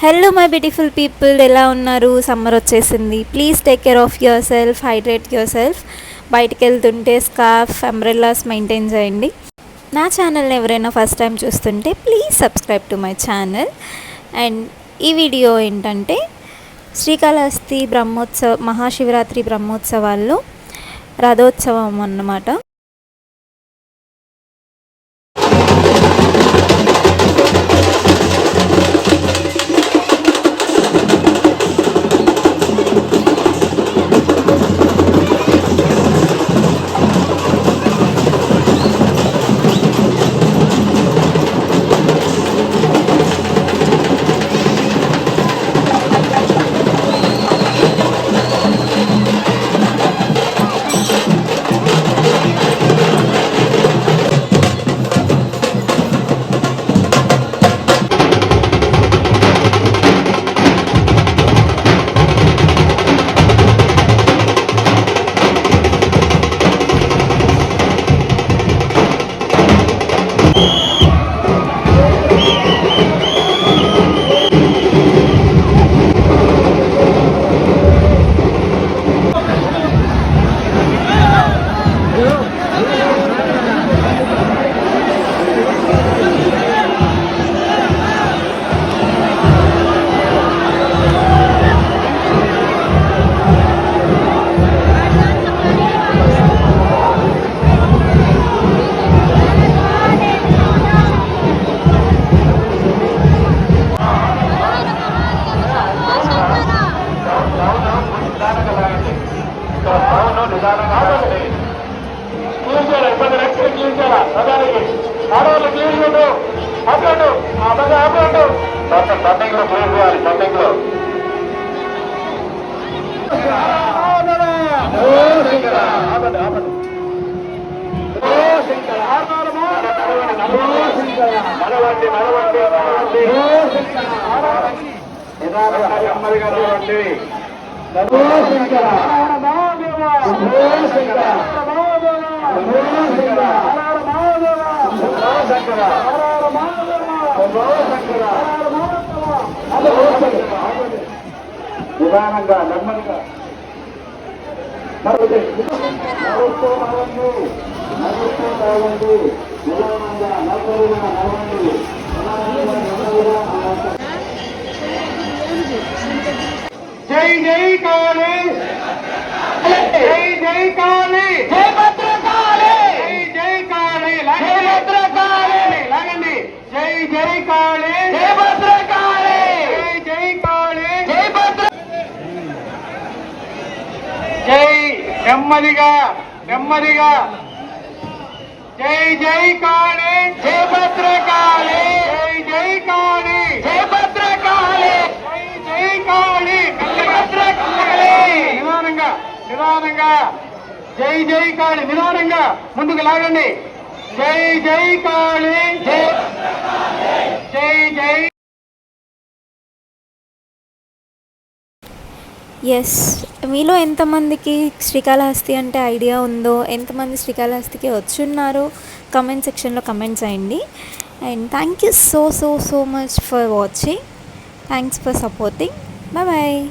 Hello my beautiful people ఎలా ఉన్నారు? Summer వచ్చేసింది. Please take care of yourself hydrate yourself బయటికి వెళ్తుంటే స్కార్ఫ్ అంబ్రెల్లాస్ మెయింటైన్ చేయండి. నా ఛానల్ని ఎవరైనా ఫస్ట్ టైం చూస్తుంటే please subscribe to my channel and ఈ వీడియో ఏంటంటే శ్రీకాళహస్తి బ్రహ్మోత్సవ మహాశివరాత్రి బ్రహ్మోత్సవాల్లో రథోత్సవం అన్నమాట. నడవండి నడవండి నడవండి నిదానంగా నెమ్మదిగా. నడవండి నిదానంగా నెమ్మదిగా నడుస్తూ నడవండి నడుస్తూ నడవండి నిదానంగా జై జై కాళీ! జై జై కాళీ! జై భద్రకాళి జై జై కాళీ! జై భద్రకాళి లాగండి! జై జై కాళీ! జై భద్రకాళి జై జై కాళీ! జై భద్ర జై నెమ్మదిగా నెమ్మదిగా జై జై కాళీ జై భద్రకాళి. జై జై కాళీ జై భద్రకాళి. జై జై కాళీ భద్రకాళి. నిదానంగా నిదానంగా. జై జై కాళీ నిదానంగా ముందుకు లాగండి. జై జై కాళీ. జై జై జై ఎస్ మీలో ఎంతమందికి శ్రీకాళహస్తి అంటే ఐడియా ఉందో ఎంతమంది శ్రీకాళహస్తికి వచ్చున్నారో కమెంట్ సెక్షన్లో కమెంట్ చేయండి. And thank you so so so much for watching thanks for supporting bye bye